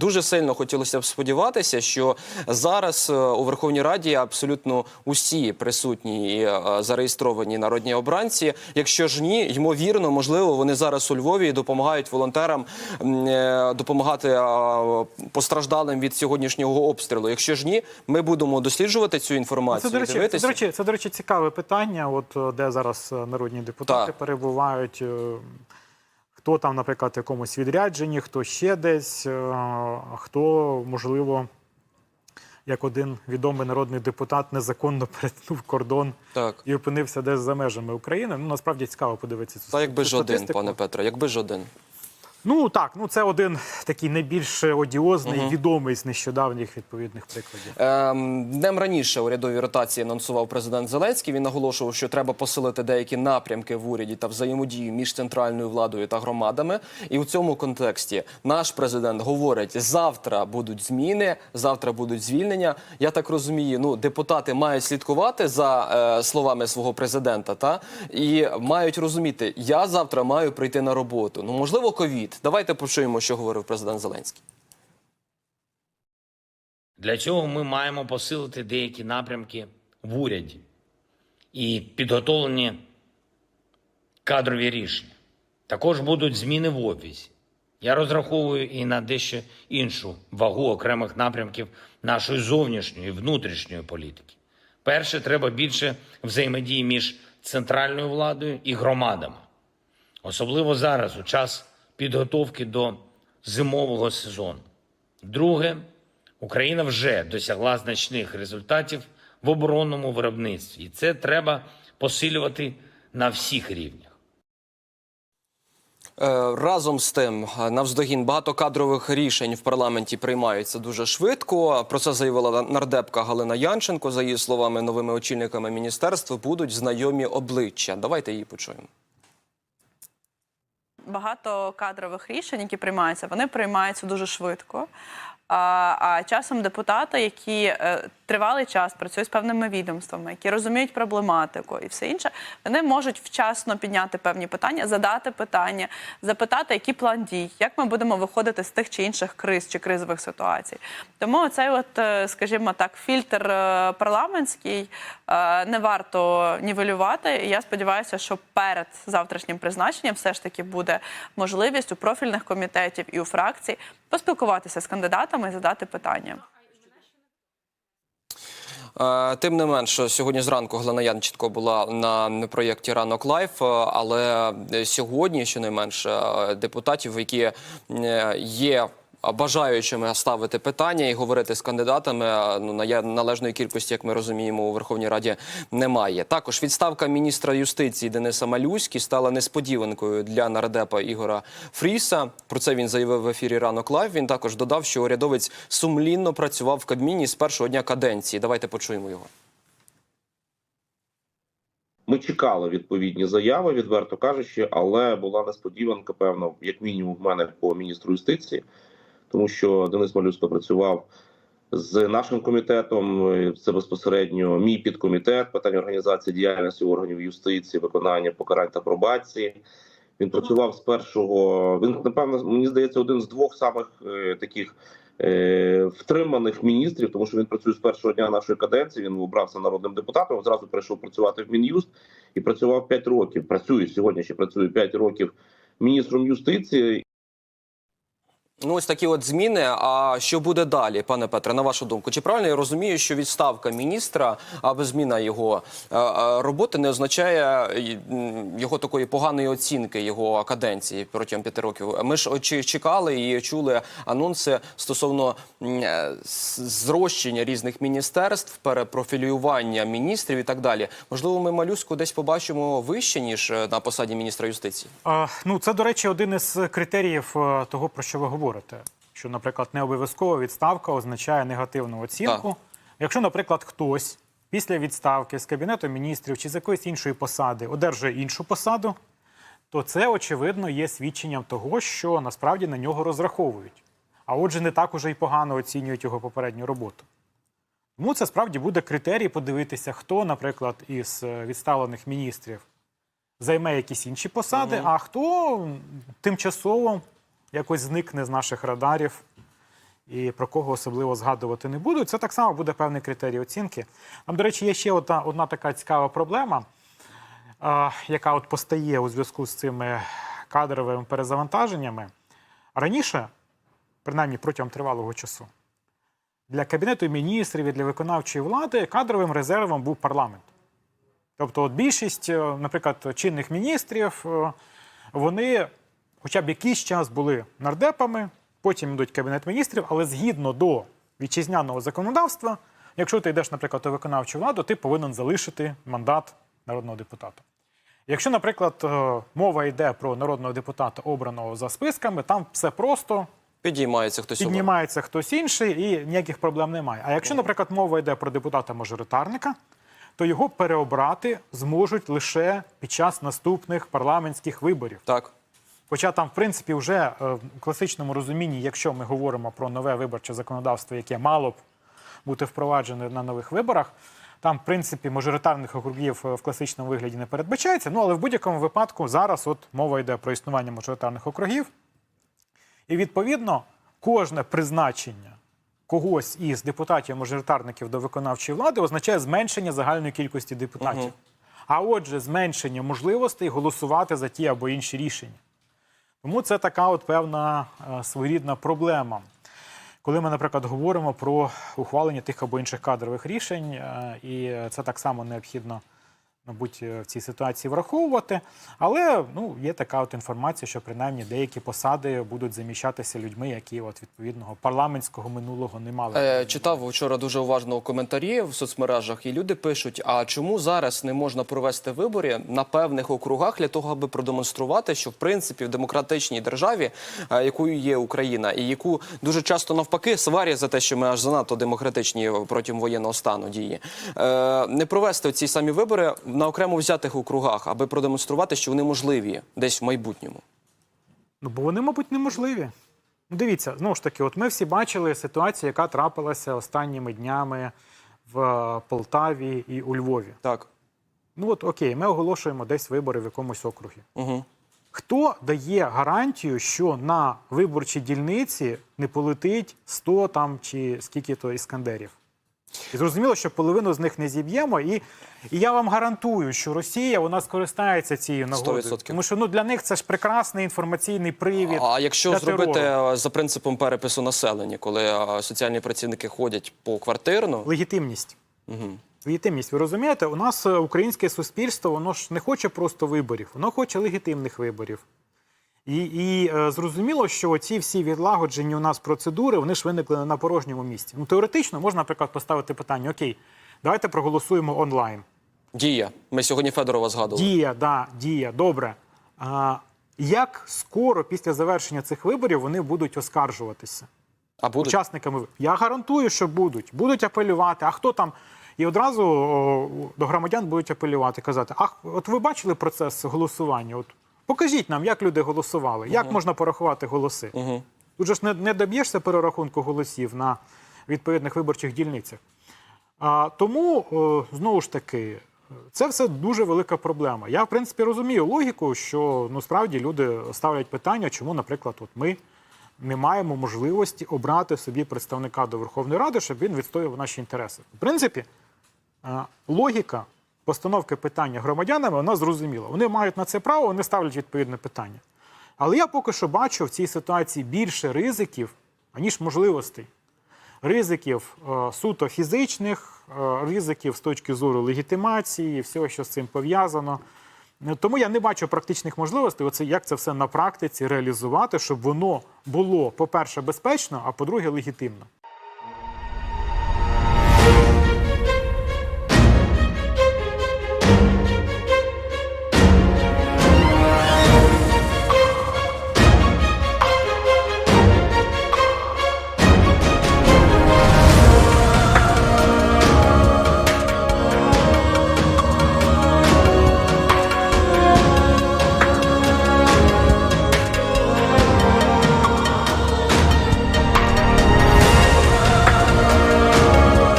Дуже сильно хотілося б сподіватися, що зараз е, у Верховній Раді абсолютно усі присутні і е, зареєстровані народні обранці. Якщо ж ні, ймовірно, можливо, вони зараз у Львові і допомагають волонтерам е, допомагати постраждалим від сьогоднішнього обстрілу. Якщо ж ні, ми будемо досліджувати цю інформацію. Це до, речі, це, дивитися. до речі, це, до речі, цікаве питання, от де зараз народні депутати Так. перебувають. Хто там, наприклад, в якомусь відрядженні, хто ще десь, е, хто, можливо, як один відомий народний депутат незаконно перетнув кордон Так. і опинився десь за межами України. Ну, насправді цікаво подивитися цю Та якби жоден, пане Петро, якби ж один. Ну так, ну це один такий найбільш одіозний, відомий з нещодавніх відповідних прикладів. Ем, Днем раніше урядові ротації анонсував президент Зеленський. Він наголошував, що треба посилити деякі напрямки в уряді та взаємодію між центральною владою та громадами. І у цьому контексті наш президент говорить: завтра будуть зміни, завтра будуть звільнення. Я так розумію, ну депутати мають слідкувати за е, словами свого президента, та і мають розуміти, я завтра маю прийти на роботу. Ну можливо, ковід. Давайте почуємо, що говорив президент Зеленський. Для цього ми маємо посилити деякі напрямки в уряді і підготовлені кадрові рішення. Також будуть зміни в офісі. Я розраховую і на дещо іншу вагу окремих напрямків нашої зовнішньої і внутрішньої політики. Перше, треба більше взаємодії між центральною владою і громадами. Особливо зараз, у час підготовки до зимового сезону. Друге, Україна вже досягла значних результатів в оборонному виробництві, це треба посилювати на всіх рівнях. Е, Разом з тим, е, навздогін багато кадрових рішень в парламенті приймаються дуже швидко. Про це заявила нардепка Галина Янченко. За її словами, новими очільниками міністерства будуть знайомі обличчя. Давайте її почуємо. Багато кадрових рішень, які приймаються, вони приймаються дуже швидко. А, часом депутати, які е, тривалий час працюють з певними відомствами, які розуміють проблематику і все інше, вони можуть вчасно підняти певні питання, задати питання, запитати, який план дій, як ми будемо виходити з тих чи інших криз чи кризових ситуацій. Тому цей, от, е, скажімо так, фільтр е, парламентський е, не варто нівелювати. Я сподіваюся, що перед завтрашнім призначенням все ж таки буде можливість у профільних комітетів і у фракцій поспілкуватися з кандидатами і задати питання. Е, Тим не менше, сьогодні зранку Галина Янченко була на проєкті Ранок Лайф, е, але сьогодні, щонайменше, е, депутатів, які є бажаючими ставити питання і говорити з кандидатами, ну на належної кількості, як ми розуміємо, у Верховній Раді немає. Також відставка міністра юстиції Дениса Малюськи стала несподіванкою для нардепа Ігора Фріса. Про це він заявив в ефірі Ранок Лайф. Він також додав, що урядовець сумлінно працював в Кабміні з першого дня каденції. Давайте почуємо його. Ми чекали відповідні заяви, відверто кажучи, але була несподіванка, певно, як мінімум, в мене по міністру юстиції, тому що Денис Малюсько працював з нашим комітетом. Це безпосередньо мій підкомітет питань організації діяльності органів юстиції, виконання покарань та пробації. Він працював з першого. Він напевно мені здається один з двох самих е, таких е, втриманих міністрів, тому що він працює з першого дня нашої каденції. Він обрався народним депутатом. Зразу прийшов працювати в мін'юст і працював 5 років. Працює сьогодні. Ще працює 5 років міністром юстиції. Ну, ось такі от зміни. А що буде далі, пане Петре, на вашу думку? Чи правильно я розумію, що відставка міністра або зміна його е, е, роботи не означає його такої поганої оцінки його каденції протягом п'яти років? Ми ж чекали і чули анонси стосовно е, зрощення різних міністерств, перепрофілювання міністрів і так далі. Можливо, ми малюску десь побачимо вище ніж на посаді міністра юстиції. А, ну, це, до речі, один із критеріїв того, про що ви говорите. Що, наприклад, не обов'язкова відставка означає негативну оцінку. Так. Якщо, наприклад, хтось після відставки з кабінету міністрів чи з якоїсь іншої посади одержує іншу посаду, то це очевидно є свідченням того, що насправді на нього розраховують. А отже, не так уже й погано оцінюють його попередню роботу. Тому це справді буде критерій подивитися, хто, наприклад, із е, відставлених міністрів займе якісь інші посади, а хто тимчасово якось зникне з наших радарів і про кого особливо згадувати не буду. Це так само буде певний критерій оцінки. Там, до речі, є ще одна, одна така цікава проблема, е, яка от постає у зв'язку з цими кадровими перезавантаженнями. Раніше, принаймні протягом тривалого часу, для Кабінету міністрів і для виконавчої влади кадровим резервом був парламент. Тобто, от більшість, е, наприклад, чинних міністрів, е, вони хоча б якийсь час були нардепами, потім йдуть Кабінет міністрів, але згідно до вітчизняного законодавства, якщо ти йдеш, наприклад, у виконавчу владу, ти повинен залишити мандат народного депутата. Якщо, наприклад, е, мова йде про народного депутата, обраного за списками, там все просто Підіймається хтось. піднімається хтось інший і ніяких проблем немає. А якщо, наприклад, мова йде про депутата-мажоритарника, то його переобрати зможуть лише під час наступних парламентських виборів. Так. Хоча там, в принципі, вже е, в класичному розумінні, якщо ми говоримо про нове виборче законодавство, яке мало б бути впроваджене на нових виборах, там, в принципі, мажоритарних округів е, в класичному вигляді не передбачається. Ну але в будь-якому випадку зараз от мова йде про існування мажоритарних округів. І відповідно кожне призначення когось із депутатів-мажоритарників до виконавчої влади означає зменшення загальної кількості депутатів. А отже, зменшення можливостей голосувати за ті або інші рішення. Тому це така от певна е, своєрідна проблема. Коли ми, наприклад, говоримо про ухвалення тих або інших кадрових рішень, е, і це так само необхідно, мабуть, е, в цій ситуації враховувати. Але ну, є така от інформація, що принаймні деякі посади будуть заміщатися людьми, які от відповідного парламентського минулого не мали. Е, читав вчора дуже уважно коментарі в соцмережах, і люди пишуть: а чому зараз не можна провести вибори на певних округах для того, аби продемонструвати, що в принципі в демократичній державі, е, якою є Україна, і яку дуже часто навпаки сварять за те, що ми аж занадто демократичні протягом воєнного стану дії, е, не провести ці самі вибори на окремо взятих округах, аби продемонструвати, що вони можливі десь в майбутньому. Ну, бо вони, мабуть, неможливі. Ну, дивіться, знову ж таки, от ми всі бачили ситуацію, яка трапилася останніми днями в е, Полтаві і у Львові. Так. Ну от окей, ми оголошуємо десь вибори в якомусь округі. Угу. Хто дає гарантію, що на виборчій дільниці не полетить 100 там чи скільки то іскандерів? І зрозуміло, що половину з них не зіб'ємо, і, і я вам гарантую, що Росія вона скористається цією нагодою. 100%. Тому що ну для них це ж прекрасний інформаційний привід. А якщо для зробити терору. за принципом перепису населення, коли соціальні працівники ходять по квартирно, легітимність. Угу. Легітимність. Ви розумієте, у нас е, українське суспільство, воно ж не хоче просто виборів, воно хоче легітимних виборів. І, і е, зрозуміло, що ці всі відлагоджені у нас процедури, вони ж виникли на порожньому місці. Ну, теоретично можна, наприклад, поставити питання: Окей, давайте проголосуємо онлайн. дія. Ми сьогодні Федорова згадували. Дія, да, дія, добре. А, як скоро після завершення цих виборів вони будуть оскаржуватися? А будуть учасниками. Я гарантую, що будуть. Будуть апелювати. А хто там? І одразу о, до громадян будуть апелювати, казати: Ах, от ви бачили процес голосування? От покажіть нам, як люди голосували, як можна порахувати голоси. Угу. Тут же ж не, не доб'єшся перерахунку голосів на відповідних виборчих дільницях. А, тому, о, знову ж таки, це все дуже велика проблема. Я, в принципі, розумію логіку, що ну, справді люди ставлять питання, чому, наприклад, от ми не маємо можливості обрати собі представника до Верховної Ради, щоб він відстоював наші інтереси. В принципі, логіка постановки питання громадянами вона зрозуміла. Вони мають на це право, вони ставлять відповідне питання. Але я поки що бачу в цій ситуації більше ризиків, аніж можливостей. Ризиків е, суто фізичних, е, ризиків з точки зору легітимації, всього, що з цим пов'язано. Е, Тому я не бачу практичних можливостей, оце, як це все на практиці реалізувати, щоб воно було, по-перше, безпечно, а по-друге, легітимно.